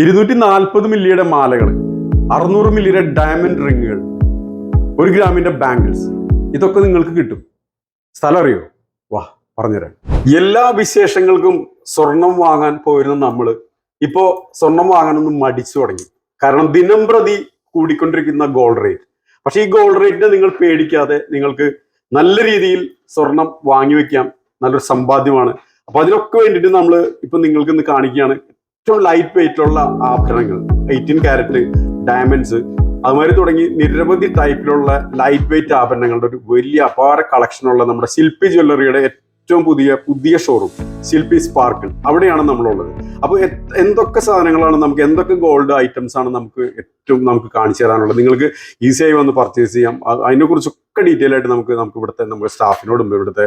ഇരുന്നൂറ്റി നാൽപ്പത് മില്ലിയുടെ മാലകൾ അറുന്നൂറ് മില്ലിയുടെ ഡയമണ്ട് റിങ്ങുകൾ ഒരു ഗ്രാമിന്റെ ബാംഗിൾസ് ഇതൊക്കെ നിങ്ങൾക്ക് കിട്ടും. സ്ഥലം അറിയോ? വാ പറഞ്ഞുതരാം. എല്ലാ വിശേഷങ്ങൾക്കും സ്വർണം വാങ്ങാൻ പോയിരുന്ന നമ്മൾ ഇപ്പോ സ്വർണം വാങ്ങാനൊന്നും മടിച്ചു തുടങ്ങി. കാരണം ദിനം പ്രതി കൂടിക്കൊണ്ടിരിക്കുന്ന ഗോൾഡ് റേറ്റ് പക്ഷെ ഈ ഗോൾഡ് റേറ്റിനെ നിങ്ങൾ പേടിക്കാതെ നിങ്ങൾക്ക് നല്ല രീതിയിൽ സ്വർണം വാങ്ങി വെക്കാം. നല്ലൊരു സമ്പാദ്യമാണ്. അപ്പൊ അതിനൊക്കെ വേണ്ടിയിട്ട് നമ്മൾ ഇപ്പൊ നിങ്ങൾക്ക് ഇന്ന് കാണിക്കുകയാണ്. ഏറ്റവും ലൈറ്റ് വെയിറ്റ് ഉള്ള ആഭരണങ്ങൾ എയ്റ്റീൻ ക്യാരറ്റ് ഡയമണ്ട്സ് അതുമാതിരി തുടങ്ങി നിരവധി ടൈപ്പിലുള്ള ലൈറ്റ് വെയിറ്റ് ആഭരണങ്ങളുടെ ഒരു വലിയ അപാര കളക്ഷനുള്ള നമ്മുടെ ശില്പി ജ്വല്ലറിയുടെ ഏറ്റവും പുതിയ പുതിയ ഷോറൂം ശില്പി സ്പാർക്കിൾ അവിടെയാണ് നമ്മളുള്ളത്. അപ്പോൾ എന്തൊക്കെ സാധനങ്ങളാണ് നമുക്ക് എന്തൊക്കെ ഗോൾഡ് ഐറ്റംസ് ആണ് നമുക്ക് ഏറ്റവും നമുക്ക് കാണിച്ചു തരാനുള്ളത്? നിങ്ങൾക്ക് ഈസിയായി വന്ന് പർച്ചേസ് ചെയ്യാം. അതിനെക്കുറിച്ചൊക്കെ ഡീറ്റെയിൽ ആയിട്ട് നമുക്ക് നമുക്ക് ഇവിടുത്തെ നമ്മുടെ സ്റ്റാഫിനോടും ഇവിടുത്തെ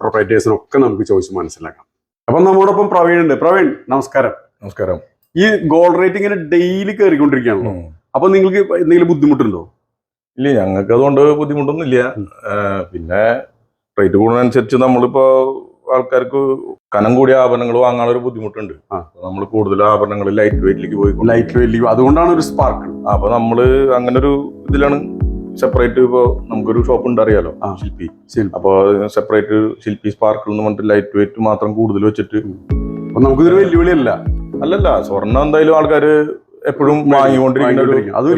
പ്രൊപ്പറേറ്റേഴ്സിനൊക്കെ നമുക്ക് ചോദിച്ച് മനസ്സിലാക്കാം. അപ്പം നമ്മോടൊപ്പം പ്രവീൺ ഉണ്ട് പ്രവീൺ നമസ്കാരം. നമസ്കാരം. ഈ ഗോൾഡ് റേറ്റ് ഇങ്ങനെ ഡെയിലി കയറിക്കൊണ്ടിരിക്കുകയാണല്ലോ. അപ്പൊ നിങ്ങൾക്ക് എന്തെങ്കിലും ബുദ്ധിമുട്ടുണ്ടോ? ഇല്ല ഞങ്ങൾക്ക് അതുകൊണ്ട് ബുദ്ധിമുട്ടൊന്നും ഇല്ല. പിന്നെ റേറ്റ് കൂടുന്നതനുസരിച്ച് നമ്മളിപ്പോ ആൾക്കാർക്ക് കനം കൂടിയ ആഭരണങ്ങൾ വാങ്ങാനുള്ള ഒരു ബുദ്ധിമുട്ടുണ്ട്. നമ്മൾ കൂടുതൽ ആഭരണങ്ങൾ ലൈറ്റ് വെയിറ്റിലേക്ക് പോയി ലൈറ്റ് വെയിറ്റിലേക്ക് അതുകൊണ്ടാണ് ഒരു സ്പാർക്ക് അപ്പൊ നമ്മൾ അങ്ങനെ ഒരു ഇതിലാണ് സെപ്പറേറ്റ് ഇപ്പോ നമുക്കൊരു ഷോപ്പ് ഉണ്ട് അറിയാലോ. ശില്പി. അപ്പൊ സെപ്പറേറ്റ് ശില്പി സ്പാർക്കിൾ എന്ന് പറഞ്ഞിട്ട് ലൈറ്റ് വെയിറ്റ് മാത്രം കൂടുതൽ വെച്ചിട്ട്. അപ്പൊ നമുക്കിതൊരു വെല്ലുവിളിയല്ല. അല്ലല്ല സ്വർണം എന്തായാലും ആൾക്കാർ എപ്പോഴും വാങ്ങിക്കൊണ്ടിരിക്കുന്ന. അത്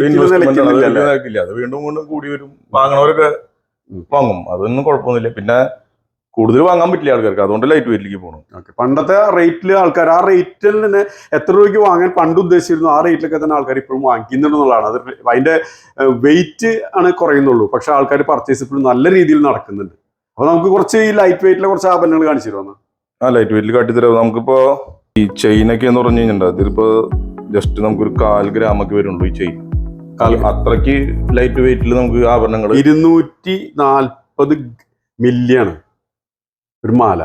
വീണ്ടും വീണ്ടും കൂടി വരും. വാങ്ങണവരൊക്കെ വാങ്ങും. അതൊന്നും കുഴപ്പമൊന്നുമില്ല. പിന്നെ കൂടുതൽ വാങ്ങാൻ പറ്റില്ല ആൾക്കാർക്ക്. അതുകൊണ്ട് ലൈറ്റ് വെയിറ്റിലേക്ക് പോകണം ഓക്കെ. പണ്ടത്തെ റേറ്റിൽ ആൾക്കാർ ആ റേറ്റിൽ തന്നെ എത്ര രൂപയ്ക്ക് വാങ്ങാൻ പണ്ട് ഉദ്ദേശിച്ചിരുന്നു ആ റേറ്റിലൊക്കെ തന്നെ ആൾക്കാർ ഇപ്പോഴും വാങ്ങിക്കുന്നുണ്ടെന്നുള്ളതാണ് അത് അതിന്റെ വെയിറ്റ് ആണ് കുറയുന്നുള്ളൂ. പക്ഷെ ആൾക്കാർ പർച്ചേസ് ഇപ്പോഴും നല്ല രീതിയിൽ നടക്കുന്നുണ്ട്. അപ്പോൾ നമുക്ക് കുറച്ച് ഈ ലൈറ്റ് വെയിറ്റിലെ കുറച്ച് ആഭരണങ്ങൾ കാണിച്ചു തരുമെന്ന് ആ ലൈറ്റ് വെയിറ്റിൽ കാട്ടിത്തരാം നമുക്കിപ്പോ ഈ ചെയിനൊക്കെ എന്ന് പറഞ്ഞു കഴിഞ്ഞിട്ടുണ്ടോ? അതിലിപ്പോൾ ജസ്റ്റ് നമുക്കൊരു കാൽ ഗ്രാമൊക്കെ വരുന്നുള്ളൂ ഈ ചെയിൻ അത്രയ്ക്ക് ലൈറ്റ് വെയിറ്റിൽ നമുക്ക് ആഭരണങ്ങൾ ഇരുന്നൂറ്റി നാൽപ്പത് മില്യാണ് ഒരു മാല.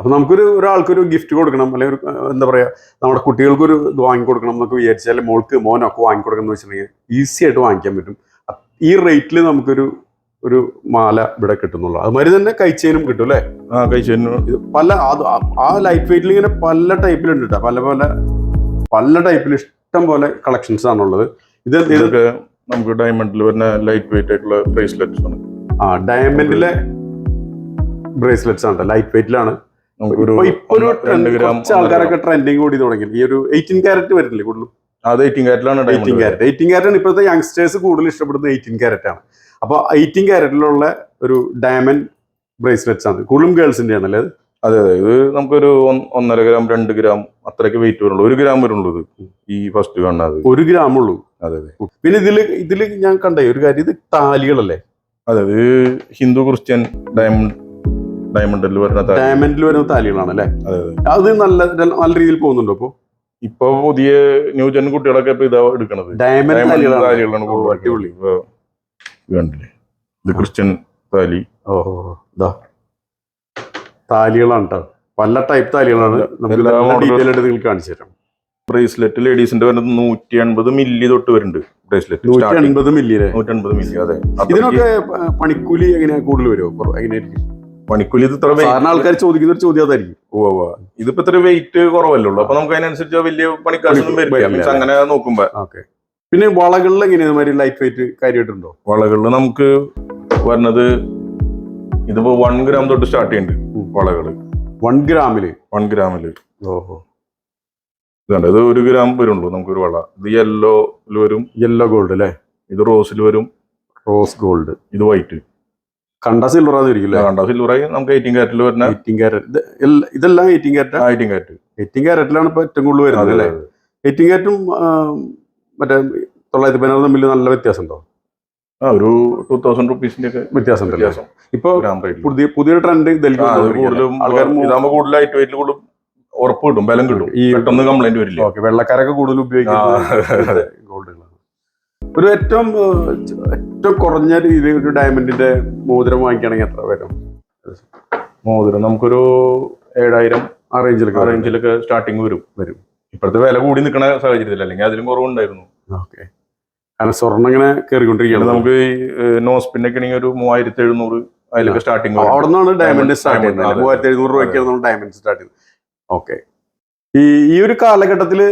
അപ്പൊ നമുക്കൊരു ഒരാൾക്കൊരു ഗിഫ്റ്റ് കൊടുക്കണം. അല്ലെങ്കിൽ ഒരു എന്താ പറയാ നമ്മുടെ കുട്ടികൾക്കൊരു ഇത് വാങ്ങി കൊടുക്കണം എന്നൊക്കെ വിചാരിച്ചാൽ മോൾക്ക് മോനൊക്കെ വാങ്ങിക്കൊടുക്കണം എന്ന് വെച്ചിട്ടുണ്ടെങ്കിൽ ഈസി ആയിട്ട് വാങ്ങിക്കാൻ പറ്റും. ഈ റേറ്റിൽ നമുക്കൊരു ഒരു മാല ഇവിടെ കിട്ടുന്നുള്ളൂ. അതുമാതിരി തന്നെ കൈച്ചേനും കിട്ടും അല്ലേ? ആ കൈച്ചേനും. പല അത് ആ- ലൈറ്റ് വെയിറ്റിൽ ഇങ്ങനെ പല ടൈപ്പിലുണ്ട് കേട്ടോ പല പല പല ടൈപ്പിൽ ഇഷ്ടം പോലെ കളക്ഷൻസ് ആണുള്ളത് ഇത് ഇത് ഇതൊക്കെ നമുക്ക് ഡയമണ്ടിൽ വരുന്ന ലൈറ്റ് വെയിറ്റ് ആയിട്ടുള്ള ബ്രേസ്ലെറ്റ്സ് ആണ്. ആ ഡയമണ്ടിലെ ബ്രേസ്ലെറ്റ്സ് ആണ്. ലൈറ്റ് വെയിറ്റിലാണ് ഇപ്പൊ ഒരു കുറച്ച് ആൾക്കാരൊക്കെ ട്രെൻഡിങ് കൂടി തുടങ്ങി ഈ ഒരു എയ്റ്റീൻ ക്യാരറ്റ് വരുന്നില്ലേ കൂടുതലും? അത് എയ്റ്റീൻ ക്യാരറ്റിലാണ് എയ്റ്റീൻ ക്യാരറ്റ് എയ്റ്റീൻ ക്യാരറ്റ് ആണ് ഇപ്പോഴത്തെ യങ്സ്റ്റേഴ്സ് കൂടുതൽ ഇഷ്ടപ്പെടുന്നത് എയ്റ്റീൻ ക്യാരറ്റ് ആണ്. അപ്പൊ എയ്റ്റീൻ ക്യാരറ്റിലുള്ള ഒരു ഡയമണ്ട് ബ്രേസ്ലെറ്റ്സ് ആണ്. കൂടുതലും ഗേൾസിന്റെ ആണല്ലേ അല്ലേ അതെ അതെ. ഇത് നമുക്കൊരു ഒന്ന് ഒന്നര ഗ്രാം രണ്ട് ഗ്രാം അത്രയ്ക്ക് വെയിറ്റ് വരുള്ളൂ. ഒരു ഗ്രാം വരുള്ളൂ ഇത്. ഈ ഫസ്റ്റ് കാണുന്നത് ഒരു ഗ്രാം ഉള്ളൂ. അതെ അതെ. പിന്നെ ഇതിൽ ഇതിൽ ഞാൻ കണ്ടേ ഒരു കാര്യം. ഇത് താലികളല്ലേ? അതെ ഇത് ഹിന്ദു ക്രിസ്ത്യൻ ഡയമണ്ട് ഡയമണ്ടിൽ വരുന്ന ഡയമണ്ടിൽ വരുന്ന താലികളാണ് അല്ലേ അതെ. നല്ല നല്ല രീതിയിൽ പോകുന്നുണ്ടോ ഇപ്പൊ? ഇപ്പൊ പുതിയ ന്യൂജൻ കുട്ടികളൊക്കെ ഇപ്പൊ ഇതാ എടുക്കണത്. ഡയമണ്ട് താലികളാണ്. അടിപൊളി. കണ്ടില്ലേ? ഇത് ക്രിസ്ത്യൻ താലി. ഓഹോ ഇതാ. താലികളാണ് കേട്ടോ പല ടൈപ്പ് താലികളാണ്. നമുക്ക് ഡീറ്റെയിൽ ആയിട്ട് കാണിച്ചു തരാം. ബ്രേസ്ലെറ്റ് ലേഡീസിന്റെ വരുന്നത് നൂറ്റി അൻപത് മില്ലി തൊട്ട് വരുന്നുണ്ട് ബ്രേസ്ലെറ്റ് നൂറ്റി അൻപത് മില്ലിയിലെ നൂറ്റി എൺപത് മില്ലി അതെ. ഇതിനൊക്കെ പണിക്കൂലി എങ്ങനെയാ കൂടുതൽ വരുമോ എങ്ങനെയായിരിക്കും? പണിക്കൂലി ഇത് ഇത്ര ആൾക്കാർ ചോദിക്കുന്ന ഒരു ചോദ്യം അതായിരിക്കും. ഓ ഓ ഇതിപ്പോ ഇത്ര വെയിറ്റ് കുറവല്ലേ ഉള്ളൂ? അപ്പൊ നമുക്ക് അതിനനുസരിച്ച് വലിയ പണിക്കാശൊന്നും പണി- വരില്ല. അങ്ങനെ നോക്കുമ്പോ. ഓക്കെ. പിന്നെ വളകളിൽ എങ്ങനെയാ മാതിരി ലൈറ്റ് വെയിറ്റ് കാര്യമായിട്ടുണ്ടോ? വളകളിൽ നമുക്ക് വരുന്നത് ഇതിപ്പോ വൺ ഗ്രാം തൊട്ട് സ്റ്റാർട്ട് ചെയ്യുന്നുണ്ട് വളകൾ വളകൾ. വൺ ഗ്രാമിൽ വൺ ഗ്രാമിൽ ഓഹോ. ഇതുണ്ട് ഇത് ഒരു ഗ്രാം വരുള്ളൂ നമുക്കൊരു വള. ഇത് യെല്ലോയിൽ വരും. യെല്ലോ ഗോൾഡ് അല്ലേ? ഇത് റോസിൽ വരും. റോസ് ഗോൾഡ് ഇത് വൈറ്റ് കണ്ട ആയിരിക്കും കണ്ട സിൽവറായി നമുക്ക് എയ്റ്റീൻ കാരറ്റിൽ വരുന്ന എയ്റ്റീൻ കാരറ്റ് ഇതെല്ലാം eighteen carat eighteen carat eighteen കാരറ്റിലാണ് ഇപ്പൊ ഏറ്റവും കൂടുതൽ വരുന്നത് അല്ലേ? എയ്റ്റീൻ കാരറ്റും മറ്റേ തൊള്ളായിരത്തി പതിനാറ് തമ്മിൽ നല്ല വ്യത്യാസം ഉണ്ടോ ആ ഒരു ടൂ തൗസൻഡ് റുപ്പീസിന്റെ ഒക്കെ വ്യത്യാസം. ഇപ്പൊ പുതിയ പുതിയ ട്രെൻഡ് കൂടുതലും ആൾക്കാർ ഇതാകുമ്പോൾ കൂടുതൽ ലൈറ്റ് വെയിറ്റിൽ ഉറപ്പ് കിട്ടും ബലം കിട്ടും. ഈ പെട്ടെന്ന് കംപ്ലൈന്റ് വരില്ല? ഓക്കെ വെള്ളക്കാരൊക്കെ കൂടുതൽ ഉപയോഗിക്കുന്നത് ഗോൾഡുകളാണ് ഒരു ഏറ്റവും ഏറ്റവും കുറഞ്ഞ രീതിയിൽ ഒരു ഡയമണ്ടിന്റെ മോതിരം വാങ്ങിക്കുകയാണെങ്കിൽ എത്ര വരും? മോതിരം നമുക്കൊരു ഏഴായിരം ആ റേഞ്ചിലൊക്കെ ആ റേഞ്ചിലൊക്കെ സ്റ്റാർട്ടിങ് വരും. വരും. ഇപ്പോഴത്തെ വില കൂടി നിൽക്കുന്ന സാഹചര്യത്തിൽ അല്ലെങ്കിൽ അതിലും കുറവുണ്ടായിരുന്നു. ഓക്കെ. കാരണം സ്വർണം ഇങ്ങനെ കയറിക്കൊണ്ടിരിക്കുകയാണ്. നമുക്ക് ഈ നോസ് നോസ്പിന്നൊക്കെ ആണെങ്കിൽ ഒരു മൂവായിരത്തി എഴുന്നൂറ് അതിലൊക്കെ സ്റ്റാർട്ടിങ് അവിടെ നിന്നാണ് ഡയമണ്ട് സ്റ്റാർട്ട് ചെയ്യുന്നത്. മൂവായിരത്തി എഴുന്നൂറ് രൂപയ്ക്കാണ് നമ്മൾ ഡയമണ്ട് സ്റ്റാർട്ട് ചെയ്യുന്നത്. ഓക്കെ. ഈ ഈ ഒരു കാലഘട്ടത്തിൽ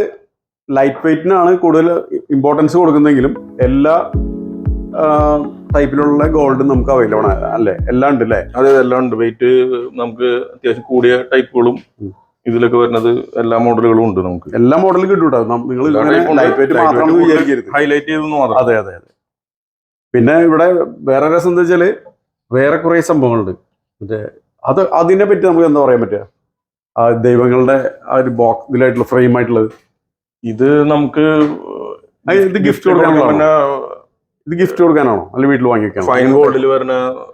ലൈറ്റ് വെയ്റ്റിനാണ് കൂടുതൽ ഇമ്പോർട്ടൻസ് കൊടുക്കുന്നതെങ്കിലും എല്ലാ ടൈപ്പിലുള്ള ഗോൾഡ് നമുക്ക് അവൈലബിൾ ആണ്. അല്ലേ? എല്ലാം ഉണ്ട് അല്ലേ? അതെ എല്ലാം ഉണ്ട്. വെയിറ്റ് നമുക്ക് അത്യാവശ്യം കൂടിയ ടൈപ്പുകളും. ഇതിലൊക്കെ വരുന്നത് എല്ലാ മോഡലുകളും ഉണ്ട് നമുക്ക്. എല്ലാ മോഡലും കിട്ടും നിങ്ങൾ ഹൈലൈറ്റ് ചെയ്തെന്ന് മാത്രം അതെ അതെ അതെ. പിന്നെ ഇവിടെ വേറെ രസം എന്താ വെച്ചാൽ വേറെ കുറെ സംഭവങ്ങളുണ്ട്. മറ്റേ അത് അതിനെ പറ്റി നമുക്ക് എന്താ പറയാൻ പറ്റുക? ദൈവങ്ങളുടെ ആ ഒരു ബോക്സ് ഇതിലായിട്ടുള്ള ഫ്രെയിം ആയിട്ടുള്ളത്. ഇത് നമുക്ക് ഇത് ഗിഫ്റ്റ്? ഇത് ഗിഫ്റ്റ് കൊടുക്കാനാണോ? അല്ല വീട്ടിൽ വാങ്ങിക്കാൻ ഫൈൻ ഗോൾഡിൽ വരുന്ന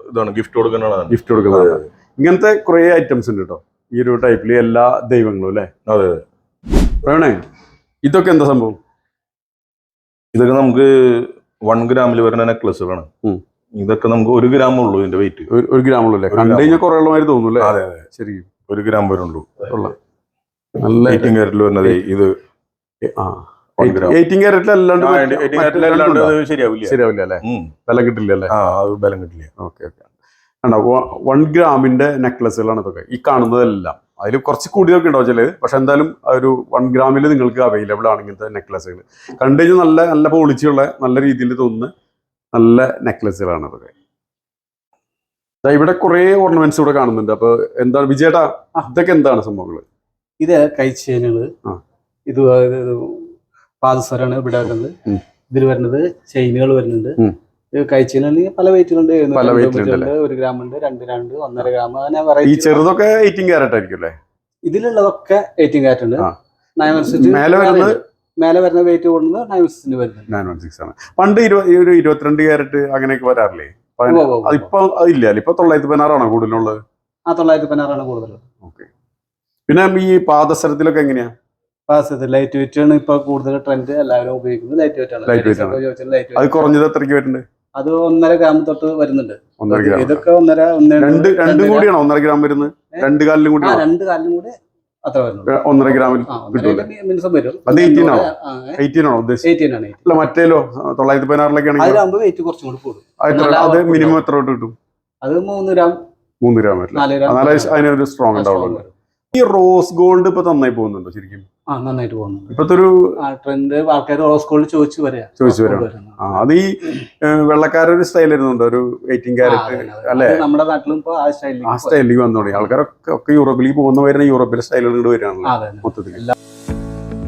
ഇതാണ് ഗിഫ്റ്റ് കൊടുക്കാനാണ് ഗിഫ്റ്റ് കൊടുക്കുന്നത്. ഇങ്ങനത്തെ കുറെ ഐറ്റംസ് ഉണ്ട് കേട്ടോ ഈ ഒരു ടൈപ്പിൽ എല്ലാ ദൈവങ്ങളും അല്ലേ? അതെ അതെ. വേണേ ഇതൊക്കെ എന്താ സംഭവം? ഇതൊക്കെ നമുക്ക് വൺ ഗ്രാമിൽ വരുന്ന നെക്ലസുകളാണ്. ഇതൊക്കെ നമുക്ക് ഒരു ഗ്രാം ഉള്ളൂ ഇതിന്റെ വെയിറ്റ് ഒരു- ഗ്രാം ഉള്ളൂ അല്ലേ? കണ്ടു gram. കഴിഞ്ഞാൽ കുറെ ഉള്ളമാതിരി തോന്നുന്നു അല്ലേ? അതെ അതെ. ശരി. ഒരു ഗ്രാം വരുള്ളൂ ഉള്ളൂ നല്ല എയ്റ്റീൻ കാരറ്റിൽ വരുന്നത് ഇത് ആ. One gram. എയ്റ്റീൻ ക്യാരറ്റിൽ അല്ലാണ്ട് ആ, മറ്റേ- 18 മറ്റേ കാരറ്റിൽ അല്ലാണ്ട് രണ്ടുണ്ടോ? അത് ശരിയാവില്ല. ശരിയാവില്ല അല്ലേ? ഉം. വില കിട്ടില്ല അല്ലേ ആ അത് ബലം കിട്ടില്ല. Okay okay. കണ്ടോ വൺ ഗ്രാമിന്റെ നെക്ലസുകളാണ് ഇതൊക്കെ. ഈ കാണുന്നതെല്ലാം. അതിൽ കുറച്ച് കൂടിയതൊക്കെ ഉണ്ടാവും ചിലത് പക്ഷെ എന്തായാലും ആ ഒരു വൺ ഗ്രാമിൽ നിങ്ങൾക്ക് അവൈലബിൾ ആണ് ഇങ്ങനത്തെ നെക്ലസുകൾ കണ്ടു കഴിഞ്ഞാൽ നല്ല നല്ല പോളിച്ചിയുള്ള നല്ല രീതിയിൽ തോന്നുന്ന നല്ല നെക്ലസുകളാണ് ഇതൊക്കെ. ഇവിടെ കുറെ ഓർണമെന്റ്സ് ഇവിടെ കാണുന്നുണ്ട്. അപ്പൊ എന്താണ് വിജയേട്ടാ ഇതൊക്കെ എന്താണ് സംഭവങ്ങൾ ഇത് കൈച്ചേനുകൾ ആ. ഇത് പാദസരാണ് ഇവിടെ വരുന്നത് ഇതിൽ വരുന്നത് ചെയിനുകൾ വരുന്നുണ്ട്. കൈച്ചേനാണെങ്കിൽ പല വെയിറ്റുകളുണ്ട് പല ലുണ്ട് ഒരു ഗ്രാം ഉണ്ട് രണ്ട് രണ്ട് ഒന്നര ഗ്രാം അങ്ങനെ വെറൈറ്റി ചെറുതൊക്കെ എയ്റ്റീൻ ക്യാരറ്റ് ആയിരിക്കും ഇതിലുള്ളതൊക്കെ എയ്റ്റീൻ ക്യാരറ്റ് ഉണ്ട്. മേലെ വരുന്നത്? മേലെ വരുന്ന വെയിറ്റ് കൂടുന്നത് നയൻ വൺ സിക്സിന് വരുന്നത് നയൻ വൺ സിക്സ് ആണ്. പണ്ട് ഒരു ഇരുപത്തിരണ്ട് ക്യാരറ്റ് അങ്ങനെയൊക്കെ വരാറില്ലേ. ഇപ്പൊ തൊള്ളായിരത്തി പതിനാറാണോ കൂടുതലുള്ളത്? ആ തൊള്ളായിരത്തി പതിനാറാണ് കൂടുതലുള്ളത്. ഓക്കെ പിന്നെ ഈ പാദസരത്തിലൊക്കെ എങ്ങനെയാ? പാസ് ലൈറ്റ് വെയിറ്റ് ആണ് ഇപ്പൊ കൂടുതൽ ട്രെൻഡ് എല്ലാവരും ഉപയോഗിക്കുന്നത്. ലൈറ്റ് വെയിറ്റ് ആണ്. ലൈറ്റ് വെയിറ്റ് അത് കുറഞ്ഞത് എത്രയ്ക്ക് വരുന്നുണ്ട്? അത് ഒന്നര ഗ്രാം തൊട്ട് വരുന്നുണ്ട്. ഒന്നര ഗ്രാം ഇതൊക്കെ ഒന്നര രണ്ട് രണ്ടും. കൂടിയാണോ? ഒന്നര ഗ്രാം വരുന്നത്? രണ്ട് കാലിലും കൂടി രണ്ട് കാലിലും കൂടെ അത്ര വരുന്നുള്ളൂ. ഒന്നര ഗ്രാമിൽ മിനിസം വരും. അത് 18 ആണോ? എയ്റ്റീൻ ആണോ ഉദ്ദേശിച്ചത്? 18 ആണ് 18. അല്ല മറ്റേലോ തൊള്ളായിരത്തി പതിനാറിലൊക്കെ ആണെങ്കിൽ അതിലാകുമ്പോ വെയിറ്റ് കുറച്ചും കൂടി അത് മിനിമം എത്ര തൊട്ട് കിട്ടും? അത് മൂന്ന് ഗ്രാം മൂന്ന് ഗ്രാം വരില്ല. അതിനൊരു സ്ട്രോങ് ഉണ്ടാവുള്ളൂ. ഈ റോസ് ഗോൾഡ് ഇപ്പൊ നന്നായി പോകുന്നുണ്ടോ ശരിക്കും? ആ നന്നായിട്ട് പോകുന്നുണ്ട് ഇപ്പത്തെ ഒരു ട്രെൻഡ് ആൾക്കാർ റോസ് ഗോൾഡ് ചോദിച്ചു വരിക ചോദിച്ചു വരാം. ആ അത് ഈ വെള്ളക്കാരൊരു സ്റ്റൈൽ വരുന്നുണ്ട്. ഒരു എയ്റ്റീൻ ക്യാരറ്റ് അല്ലേ? നമ്മുടെ നാട്ടിലും ഇപ്പൊ ആ സ്റ്റൈലിൽ ആ സ്റ്റൈലിലേക്ക് വന്നു തുടങ്ങി ആൾക്കാരൊക്കെ ഒക്കെ യൂറോപ്പിലേക്ക് പോകുന്നവരെ യൂറോപ്പിലെ സ്റ്റൈലുകൾ ഇങ്ങോട്ട് വരികയാണല്ലോ അതെ മൊത്തത്തിൽ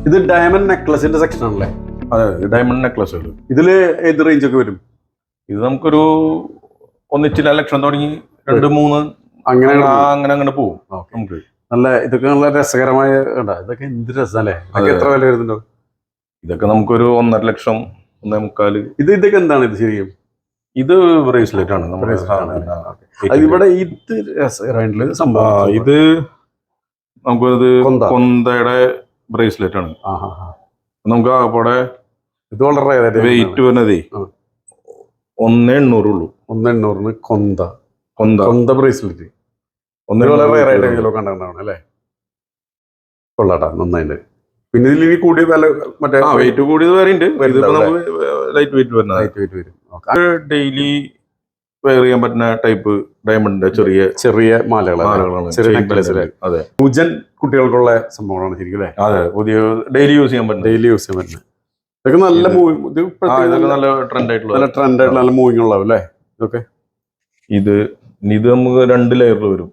ഇത് ഡയമണ്ട് നെക്ലസിന്റെ സെക്ഷൻ ആണല്ലേ? അതെ ഡയമണ്ട് നെക്ലസുകൾ ഇതിൽ ഏത് റേഞ്ച് ഒക്കെ വരും? ഇത് നമുക്കൊരു ഒന്നിച്ചില്ല ലക്ഷം തുടങ്ങി രണ്ട് മൂന്ന് അങ്ങനെ അങ്ങനെ അങ്ങനെ പോകും ഓക്കെ. നമുക്ക്. നല്ല ഇതൊക്കെ നല്ല രസകരമായ കണ്ടാ ഇതൊക്കെ എന്ത് രസമല്ലേ ഇതൊക്കെ എത്ര വില വരുന്നുണ്ടോ? ഇതൊക്കെ നമുക്കൊരു ഒന്നര ലക്ഷം ഒന്നേ മുക്കാൽ. ഇത് ഇതൊക്കെ എന്താണ് ഇത് ശരിക്കും? ഇത് ബ്രേസ്ലെറ്റ് ആണ് നമ്മുടെ. ഇവിടെ ഇത് രസകരമായിട്ടുള്ള സംഭവം ഇത് നമുക്കത് കൊന്ത. കൊന്തയുടെ ബ്രേസ്ലെറ്റ് ആണ്. നമുക്ക് ആകപ്പാടെ ഇത് വളരെ വെയിറ്റ് വരുന്നതേ. ഒന്നേ എണ്ണൂറുള്ളൂ ഒന്ന് എണ്ണൂറിന് കൊന്ത. കൊന്ത. കൊന്ത ബ്രേസ്ലെറ്റ്. ഒന്നേ വളരെ റയർ ആയിട്ട് കിലോ കണ്ടാണ് അല്ലേ? കൊള്ളാട്ടാ നന്നായിട്ട് പിന്നെ ഇതിൽ ഇനി കൂടിയ വില മറ്റേ വെയിറ്റ് കൂടിയത് വേറെ ഉണ്ട് ലൈറ്റ് വെയിറ്റ് വരുന്ന ലൈറ്റ് വെയിറ്റ് വരും. ഡെയിലി വെയർ ചെയ്യാൻ പറ്റുന്ന ടൈപ്പ് ഡയമണ്ടിന്റെ ചെറിയ ചെറിയ മാലകളാണ്. ചെറിയ. അല്ലേ? അതെ. പൂജൻ കുട്ടികൾക്കുള്ള സംഭവങ്ങളാണ് ശരിക്കും അല്ലേ? അതെ. പുതിയ ഡെയിലി യൂസ് ചെയ്യാൻ പറ്റുന്ന ഡെയിലി യൂസ് ചെയ്യാൻ പറ്റുന്നത്. ഇതൊക്കെ നല്ല ഇത് മൂവിങ് ഇത് ഇതൊക്കെ നല്ല ട്രെൻഡ് ആയിട്ടുള്ള നല്ല ട്രെൻഡ് ആയിട്ടുള്ള നല്ല മൂവിങ് അല്ലേ? ഇതൊക്കെ? ഇത് ഇത് നമുക്ക് രണ്ട് ലെയറിൽ വരും.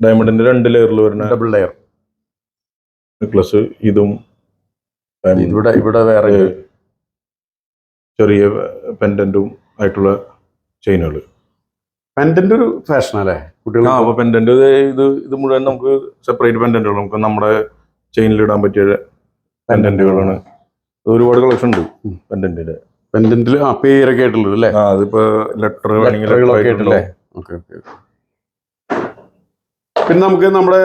ഡയമണ്ടിന്റെ രണ്ട് ലെയറിൽ വരുന്ന ഡബിൾ ലെയർ നെക്ലസ് ഇതും ഇവിടെ ഇവിടെ വേറെ ചെറിയ പെൻഡന്റും ആയിട്ടുള്ള ചെയിനുകൾ പെൻഡന്റ് ഒരു ഫാഷൻ അല്ലേ? കുട്ടികൾ ആ അപ്പൊ പെൻഡന്റ് ഇത് ഇത് മുഴുവൻ നമുക്ക് സെപ്പറേറ്റ് പെൻഡന്റുകൾ നമുക്ക് നമ്മുടെ ചെയിനിൽ ഇടാൻ പറ്റിയ പെൻഡന്റുകളാണ് ഒരുപാട് കളക്ഷൻ ഉണ്ട്. പെൻഡന്റിന്റെ പെൻഡന്റിൽ ആ പേരൊക്കെ ആയിട്ടുള്ളത് അല്ലേ? ആ അതിപ്പോ ലെറ്റർ വേണമെങ്കിൽ ലെറ്ററുകളൊക്കെ ആയിട്ടല്ലേ ഓക്കെ ഓക്കെ പിന്നെ നമുക്ക് നമ്മുടെ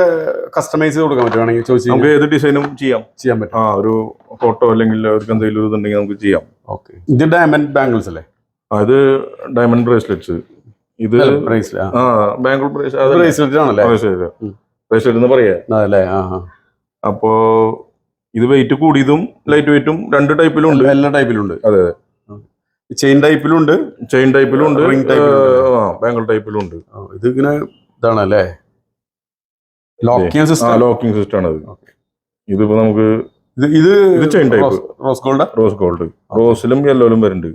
കസ്റ്റമൈസ് കൊടുക്കാൻ പറ്റുവാണെങ്കിൽ ചോദിച്ചു നമുക്ക് ഏത് ഡിസൈനും ചെയ്യാം. ചെയ്യാൻ പറ്റും. ആ ഒരു ഫോട്ടോ അല്ലെങ്കിൽ അവർക്ക് എന്തെങ്കിലും ഒരു ഇതുണ്ടെങ്കിൽ നമുക്ക് ചെയ്യാം. ഓക്കെ ഇത് ഡയമണ്ട് ബാംഗിൾസ് അല്ലേ? അത് ഡയമണ്ട് ബ്രേസ്ലെറ്റ്സ് ഇത് ബ്രേസ്ലെറ്റ് ആ. ബാംഗിൾ ബ്രേസ്ലെറ്റ് ആണല്ലേ? ബ്രേസ്ലെറ്റ് എന്ന് പറയാ. അതല്ലേ? ആ അപ്പോ ഇത് വെയിറ്റ് കൂടിയതും ലൈറ്റ് വെയിറ്റും രണ്ട് ടൈപ്പിലും ഉണ്ട്. എല്ലാ ടൈപ്പിലും ഉണ്ട് അതെ. ചെയിൻ ടൈപ്പിലും ഉണ്ട് ചെയിൻ ടൈപ്പിലും ഉണ്ട് ആ ബാംഗിൾ ടൈപ്പിലും ഉണ്ട് ഇത് ഇങ്ങനെ ഇതാണല്ലേ? ലോക്കിംഗ് സിസ്റ്റം ലോക്കിംഗ് സിസ്റ്റം ആണ് ഇതിപ്പോ നമുക്ക് ഇത് ഇത് ഇത് chain type rose- gold rose gold റോസിലും യെല്ലോയിലും വരുന്നുണ്ട്.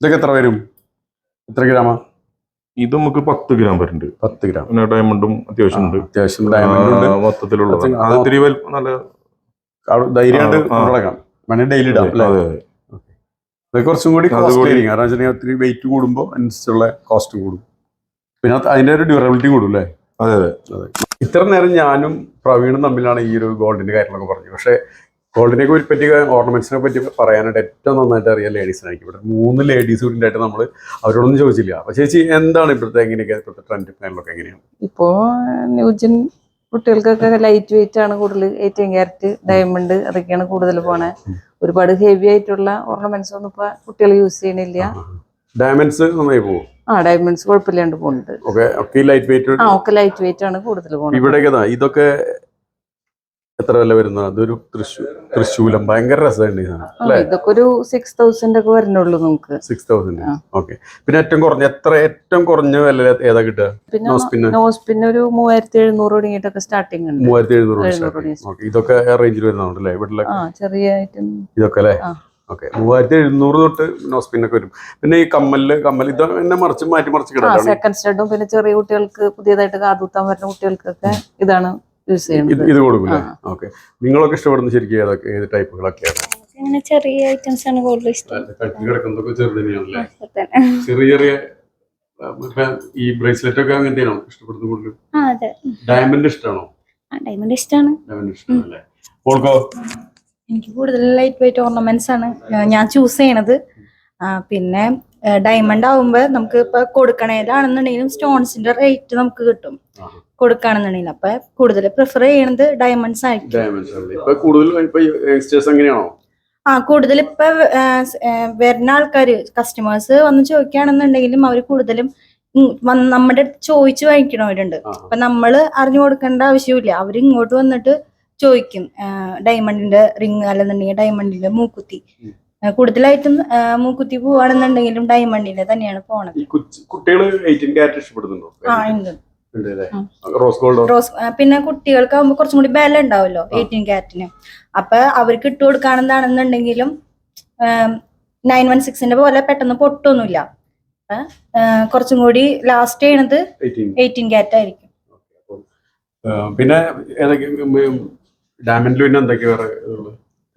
ഇതൊക്കെ എത്ര വരും? എത്ര ഗ്രാമാ ഇത് നമുക്ക് പത്ത് ഗ്രാം വരുന്നുണ്ട്. പത്ത് ഗ്രാം പിന്നെ ഡയമണ്ടും അത്യാവശ്യം ഉണ്ട്. അത്യാവശ്യം ഡയമണ്ട് മൊത്തത്തിലുള്ള അത് ഇത്തിരി നല്ല ധൈര്യമായിട്ട്. ഡെയിലി ഇടാം അതെ കുറച്ചും കൂടി അത് കോസ്റ്റ് കൂടി- കാരണം വെച്ചിട്ടുണ്ടെങ്കിൽ ഒത്തിരി വെയിറ്റ് കൂടുമ്പോൾ അനുസരിച്ചുള്ള കോസ്റ്റ് കൂടും. പിന്നെ അത് അതിന്റെ ഒരു ഡ്യൂറബിലിറ്റി കൂടും അല്ലേ? അതെ അതെ. ഇത്ര നേരം ഞാനും പ്രവീണും തമ്മിലാണ് ഈ ഒരു ഗോൾഡിന്റെ കാര്യങ്ങളൊക്കെ പറഞ്ഞു പക്ഷേ ഗോൾഡിനെ പറ്റി ഓർണമെന്റ്സിനെ പറ്റി പറയാനായിട്ട് ഏറ്റവും നന്നായിട്ട് അറിയാൻ ലേഡീസിനായിരിക്കും ഇവിടെ മൂന്ന് ലേഡീസ് കൂടി നമ്മൾ അവരോടൊന്നും ചോദിച്ചില്ല. അപ്പൊ ചേച്ചി എന്താണ് ഇപ്പോഴത്തെ എങ്ങനെയൊക്കെ ഇപ്പോഴത്തെ ട്രെൻഡ് കാര്യങ്ങളൊക്കെ എങ്ങനെയാണ്? ഇപ്പോ ന്യൂജൻ കുട്ടികൾക്കൊക്കെ ലൈറ്റ് വെയിറ്റ് ആണ് കൂടുതൽ എയ്റ്റീൻ ക്യാരറ്റ് ഡയമണ്ട് അതൊക്കെയാണ് കൂടുതൽ പോണേ. ഒരുപാട് ഹെവി ആയിട്ടുള്ള ഓർണമെന്റ്സ് ഒന്നും ഇപ്പൊ കുട്ടികൾ യൂസ് ചെയ്യണില്ല. ഡയമണ്ട്സ് നന്നായി പോകും ആ ഡയമണ്ട്സ് കുഴപ്പമില്ലാണ്ട് പോകുന്നുണ്ട് ഓക്കെ ഒക്കെ ലൈറ്റ് വെയിറ്റ് ആ ഒക്കെ ലൈറ്റ് വെയിറ്റ് ആണ് കൂടുതൽ പോകുന്നത് ഇവിടെയൊക്കെ ഇതൊക്കെ എത്ര വില വരുന്നത് അതൊരു തൃശ്ശൂർ തൃശ്ശൂലം. ഭയങ്കര രസമുണ്ട് ഇതൊക്കെ ഒരു സിക്സ് തൗസൻഡ് ഒക്കെ വരുന്നുള്ളൂ നമുക്ക്. സിക്സ് തൗസൻഡ് ഓക്കെ പിന്നെ ഏറ്റവും കുറഞ്ഞ എത്ര ഏറ്റവും കുറഞ്ഞ വില ഏതാ കിട്ടുക? പിന്നെ നോസ് പിന്നെ നോസ് പിന്നെ ഒരു മൂവായിരത്തി എഴുന്നൂറ് തുടങ്ങിയിട്ടൊക്കെ സ്റ്റാർട്ടിങ് ഉണ്ട്. മൂവായിരത്തി എഴുന്നൂറ് ഇതൊക്കെ റേഞ്ചിൽ വരുന്നുണ്ട് അല്ലേ? ഇവിടെ ആ ചെറിയ ഇതൊക്കെ അല്ലേ. ഓക്കെ. മൂവായിരത്തി എഴുന്നൂറ് തൊട്ട് നോസ്പിൻ ഒക്കെ വരും. പിന്നെ ഈ കമ്മലിൽ കമ്മൽ ഇത് എന്നെ മറിച്ച് മാറ്റി മറിച്ച് കിടാണ് സെക്കൻഡ് സ്റ്റഡും പിന്നെ ചെറിയ കുട്ടികൾക്ക് പുതിയതായിട്ട് കാതുത്താൻ വരുന്ന കുട്ടികൾക്കൊക്കെ ഇതാണ് യൂസ് ഇത് ചെയ്യുന്നത്. ഇത് കൊടുക്കില്ല. ഓക്കെ. നിങ്ങളൊക്കെ ഇഷ്ടപ്പെടുന്ന ശരിക്കും ഏതൊക്കെ ഏത് ടൈപ്പുകളൊക്കെയാണ് അങ്ങനെ ചെറിയ ഐറ്റംസ് ആണ് കൂടുതൽ ഇഷ്ടം. കിടക്കുന്നതൊക്കെ ചെറുത് തന്നെയാണല്ലേ തന്നെ. ചെറിയ ചെറിയ ഈ ബ്രേസ്ലെറ്റ് ഒക്കെ അങ്ങനത്തെയാണോ ഇഷ്ടപ്പെടുന്നത് കൂടുതൽ അതെ. ഡയമണ്ട് ഇഷ്ടമാണോ ആ ഡയമണ്ട് ഇഷ്ടമാണ് ഡയമണ്ട് ഇഷ്ടമല്ലേ ഓൾക്കോ എനിക്ക് കൂടുതൽ ലൈറ്റ് വെയിറ്റ് ഓർണമെന്റ്സ് ആണ് ഞാൻ ചൂസ് ചെയ്യണത്. പിന്നെ ഡയമണ്ട് ആവുമ്പോൾ നമുക്ക് ഇപ്പൊ കൊടുക്കണേലാണെന്നുണ്ടെങ്കിലും സ്റ്റോൺസിന്റെ റേറ്റ് നമുക്ക് കിട്ടും. കൊടുക്കാണെന്നുണ്ടെങ്കിലും കൊടുക്കുകയാണെന്നുണ്ടെങ്കിൽ അപ്പൊ കൂടുതൽ പ്രിഫർ ചെയ്യണത് ഡയമണ്ട്സ് ആയിരിക്കും. ആ കൂടുതൽ ഇപ്പൊ വരുന്ന ആൾക്കാര് കസ്റ്റമേഴ്സ് വന്ന് ചോദിക്കുകയാണെന്നുണ്ടെങ്കിലും അവർ കൂടുതലും നമ്മുടെ അടുത്ത് ചോദിച്ചു വാങ്ങിക്കണവരുണ്ട്. അപ്പൊ നമ്മൾ അറിഞ്ഞു കൊടുക്കേണ്ട ആവശ്യമില്ല. അവർ ഇങ്ങോട്ട് വന്നിട്ട് ചോദിക്കും. ഡയമണ്ടിന്റെ റിങ് അല്ലെന്നുണ്ടെങ്കിൽ ഡയമണ്ടിന്റെ മൂക്കുത്തി. കൂടുതലായിട്ടും മൂക്കുത്തി പോവാണെന്നുണ്ടെങ്കിലും ഡയമണ്ടിന്റെ തന്നെയാണ് പോണത്. കുട്ടികൾ ഇഷ്ടപ്പെടുന്നുണ്ടോ? ആ ഉണ്ട്. റോസ് പിന്നെ കുട്ടികൾക്കാവുമ്പോ കുറച്ചും കൂടി ബല ഉണ്ടാവല്ലോ എയ്റ്റീൻ ക്യാരറ്റിന് അപ്പൊ അവർക്ക് ഇട്ട് കൊടുക്കാണെന്നാണെന്നുണ്ടെങ്കിലും നയൻ വൺ സിക്സിന്റെ പോലെ പെട്ടെന്ന് പൊട്ടൊന്നുമില്ല. കുറച്ചും കൂടി ലാസ്റ്റ് ചെയ്യണത് എയ്റ്റീൻ ക്യാരറ്റ് ആയിരിക്കും. പിന്നെ ഡയമണ്ടിൽ പിന്നെ നവരത്നത്തിൽ വേറെ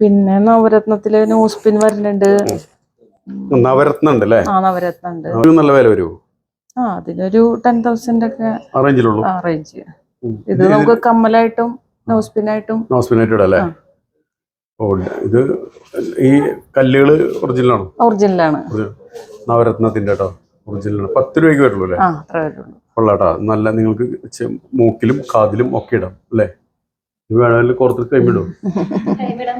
പിൻ പിന്നെ നവരത്നത്തിൽ ന്യൂസ്പിൻ വരുന്നുണ്ട്. നവരത്നം ഉണ്ട് അല്ലേ ആ നവരത്നം ഉണ്ട്. ഒരു നല്ല വില വരുമോ ആ അതിനൊരു ടെൻ തൗസൻഡ് ഒക്കെ ആ റേഞ്ചിലുള്ളൂ. ആ റേഞ്ച്. ഇത് നമുക്ക് കമ്മലായിട്ടും നോസ് പിന്നായിട്ടും അല്ലേ ആ. ഓ ഇത് ഈ കല്ലുകൾ ഒറിജിനലാണോ? ഒറിജിനലാണ്. നവരത്നത്തിന്റെ കേട്ടോ ഒറിജിനലാണ്. പത്ത് രൂപയ്ക്ക് വരുള്ളൂ അല്ലേ കൊള്ളാട്ടാ നല്ല നിങ്ങൾക്ക് മൂക്കിലും കാതിലും ഒക്കെ ഇടാം അല്ലേ വേണമെങ്കിൽ കുറച്ച് കൈവിടും. കൈവിടാൻ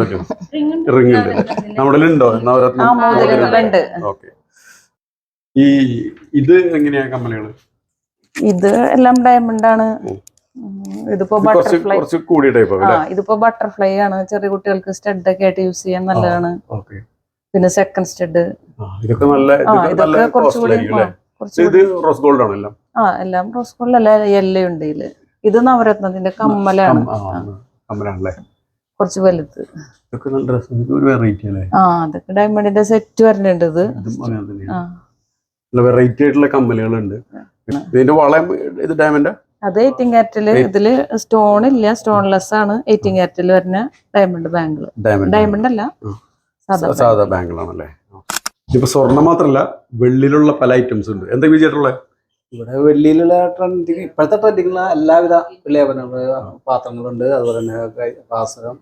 പറ്റും റിംഗ് ഉണ്ട് നമ്മുടെ ഉണ്ടോ നവരത്നം ഓക്കെ. ഈ ഇത് എങ്ങനെയാ കമ്മലുകൾ? ഇത് എല്ലാം ഡയമണ്ട് ആണ്. ഇതിപ്പോ ബട്ടർഫ്ലൈ കൂടിയ ടൈപ്പ് ഇതിപ്പോ ബട്ടർഫ്ലൈ ആണ്. ചെറിയ കുട്ടികൾക്ക് സ്റ്റഡ് ഒക്കെ ആയിട്ട് യൂസ് ചെയ്യാൻ നല്ലതാണ്. പിന്നെ സെക്കൻഡ് സ്റ്റഡ് ഇതൊക്കെ നല്ല ഇതൊക്കെ കുറച്ചുകൂടി അല്ലേ? ഇത് റോസ് ഗോൾഡ് അല്ല എല്ലാം ആ എല്ലാം റോസ് ഗോൾഡല്ല യെല്ലോ ഉണ്ട് ഇതിൽ. ഇത് നവരത്നത്തിന്റെ കമ്മലാണ്. കമ്മലാണല്ലേ? കുറച്ച് വലുത്. ആ അതൊക്കെ ഡയമണ്ടിന്റെ സെറ്റ് വരുന്നുണ്ട് ഇത്. വെറൈറ്റി ആയിട്ടുള്ള കമ്മലുകളുണ്ട്. ഇതിന്റെ വളയം ഇത് ഡയമണ്ട് അത് എയ്റ്റീൻ ക്യാരറ്റിൽ ഇതിൽ സ്റ്റോൺ ഇല്ല സ്റ്റോൺലെസ് ആണ് എയ്റ്റീൻ ക്യാരറ്റിൽ വരുന്ന ഡയമണ്ട് ബാങ്കിൾ ഡയമണ്ട് അല്ല. സാധാ ബാംഗിൾ ബാങ്കിളാണല്ലേ ഇതിപ്പോ സ്വർണം മാത്രല്ല വെള്ളിലുള്ള പല ഐറ്റംസ് ഉണ്ട്. എന്തൊക്കെ വിചാരിച്ചിട്ടുള്ളത് ഇവിടെ വെള്ളിയിലുള്ള ട്രെൻഡിങ് ഇപ്പോഴത്തെ ട്രെൻഡിങ്ങുള്ള എല്ലാവിധ ലേപനങ്ങളും പാത്രങ്ങളുണ്ട്. അതുപോലെ തന്നെ പാസകം.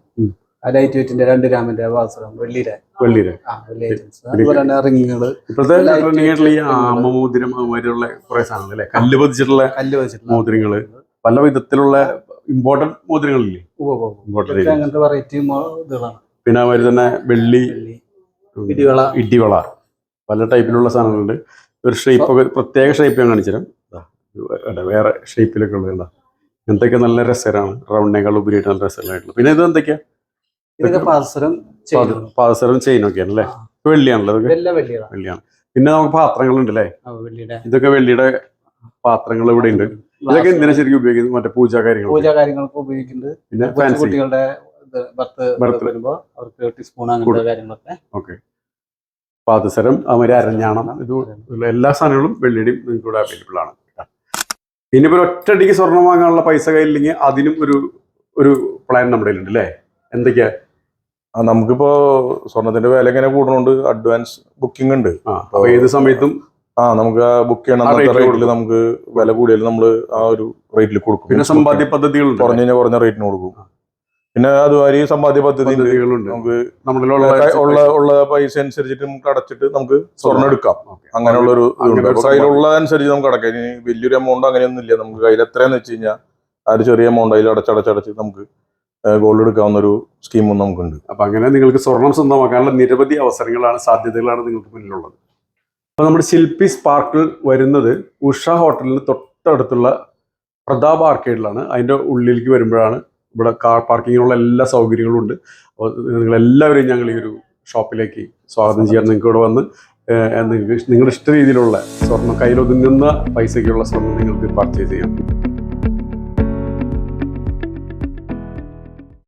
ലൈറ്റ് വെയിറ്റിന്റെ രണ്ട് ഗ്രാമിന്റെ പാസകം വെള്ളിയിലെ വെള്ളിയിലെ ആ വെള്ളി ഐറ്റംസ് അതുപോലെ തന്നെ റിങ്ങുകൾ ഇപ്പോഴത്തെ ട്രെൻഡിങ് ആയിട്ടുള്ള ഈ weight ആമ മോതിരം അതുമാതിരിയുള്ള കുറെ സാധനങ്ങൾ അല്ലേ? കല്ല് പതിച്ചിട്ടുള്ള കല്ല് വെച്ചിട്ടുള്ള മോതിരങ്ങൾ. പല വിധത്തിലുള്ള ഇമ്പോർട്ടന്റ് മോതിരങ്ങളില്ലേ. ഇമ്പോർട്ടന്റ് അങ്ങനത്തെ വെറൈറ്റി ഇതുകളാണ്. പിന്നെ അതുമാതിരി തന്നെ വെള്ളി വെള്ളി ഇടിവള. ഇടിവള. പല ടൈപ്പിലുള്ള സാധനങ്ങളുണ്ട്. ഒരു ഷേപ്പ് ഒക്കെ പ്രത്യേക ഷേപ്പ് ഞാൻ കാണിച്ചുതരാം അല്ല, വേറെ ഷേപ്പിലൊക്കെ ഉള്ളത് എന്താ എന്തൊക്കെ നല്ല രസകരമാണ് റൗണ്ടിനേക്കാൾ ഉപരിയായിട്ട് നല്ല രസകരമായിട്ടുള്ളത് പിന്നെ ഇത് എന്തൊക്കെയാ? പാദസരം ചെയിനൊക്കെയാണ് അല്ലേ? വെള്ളിയാണല്ലോ വെള്ളിയാണ്. പിന്നെ നമുക്ക് പാത്രങ്ങളുണ്ട് അല്ലേ? ഇതൊക്കെ വെള്ളിയുടെ പാത്രങ്ങൾ ഇവിടെ ഉണ്ട്. ഇതൊക്കെ എന്തിനാ ശരിക്കും ഉപയോഗിക്കുന്നത്? മറ്റേ പൂജാ കാര്യങ്ങൾ പൂജാ കാര്യങ്ങൾക്ക് പിന്നെ കുട്ടികളുടെ ബർത്ത്. വരുമ്പോ അവർക്ക് ടീസ്പൂൺ അങ്ങനത്തെ കാര്യങ്ങളൊക്കെ ഓക്കെ. പാദസരം അമര അരഞ്ഞാണം ഇത് എല്ലാ സാധനങ്ങളും വെള്ളിയുടെയും നിങ്ങൾക്ക് ഇവിടെ അവൈലബിൾ ആണ് ഇനിയിപ്പോ ഒറ്റയടിക്ക് സ്വർണം വാങ്ങാനുള്ള പൈസ കയ്യിലില്ലെങ്കിൽ അതിനും ഒരു ഒരു പ്ലാൻ നമ്മുടെ ഉണ്ട് അല്ലേ? എന്തൊക്കെയാ? ആ, നമുക്കിപ്പോ സ്വർണത്തിന്റെ വില ഇങ്ങനെ കൂടുന്നുണ്ട്. അഡ്വാൻസ് ബുക്കിംഗ് ഉണ്ട്. ഏത് സമയത്തും ആ നമുക്ക് ആ ബുക്ക് ചെയ്യണം റേറ്റിൽ നമുക്ക് വില കൂടിയാലും നമ്മൾ ആ ഒരു റേറ്റിൽ കൊടുക്കും. പിന്നെ സമ്പാദ്യ പദ്ധതികൾ കുറഞ്ഞ കഴിഞ്ഞാൽ കുറഞ്ഞ റേറ്റിന് കൊടുക്കും. പിന്നെ അതുമാതിരി സമ്പാദ്യ പദ്ധതി. നമുക്ക് ഉള്ള ഉള്ള പൈസ അനുസരിച്ചിട്ട് നമുക്ക് അടച്ചിട്ട് നമുക്ക് സ്വർണം എടുക്കാം. അങ്ങനെയുള്ള ഒരു. കയ്യിലുള്ള അനുസരിച്ച് നമുക്ക് അടക്കാം. ഇനി വലിയൊരു എമൗണ്ട് അങ്ങനെയൊന്നും ഇല്ല. നമുക്ക് കയ്യിൽ എത്രയാന്ന് വെച്ച് കഴിഞ്ഞാൽ ആ ഒരു ചെറിയ എമൗണ്ട് അതിൽ അടച്ചടച്ചടച്ച് നമുക്ക് ഗോൾഡ് എടുക്കാവുന്ന ഒരു സ്കീമും നമുക്കുണ്ട്. അപ്പൊ അങ്ങനെ നിങ്ങൾക്ക് സ്വർണം സ്വന്തമാക്കാനുള്ള നിരവധി അവസരങ്ങളാണ് സാധ്യതകളാണ് നിങ്ങൾക്ക് മുന്നിലുള്ളത്. അപ്പൊ നമ്മുടെ ശില്പി സ്പാർക്കിൾ വരുന്നത് ഉഷ ഹോട്ടലിന് തൊട്ടടുത്തുള്ള പ്രതാപ് ആർക്കേഡിലാണ് അതിന്റെ ഉള്ളിലേക്ക് വരുമ്പോഴാണ് ഇവിടെ കാർ പാർക്കിങ്ങിനുള്ള എല്ലാ സൗകര്യങ്ങളും ഉണ്ട്. അപ്പോൾ നിങ്ങളെല്ലാവരെയും ഞങ്ങൾ ഈ ഒരു ഷോപ്പിലേക്ക് സ്വാഗതം ചെയ്യാൻ നിങ്ങൾക്ക് ഇവിടെ വന്ന് നിങ്ങൾക്ക് നിങ്ങളുടെ ഇഷ്ട രീതിയിലുള്ള സ്വർണം കയ്യിലൊതുങ്ങുന്ന പൈസയ്ക്കുള്ള സ്വർണം നിങ്ങൾക്ക് പർച്ചേസ് ചെയ്യാം.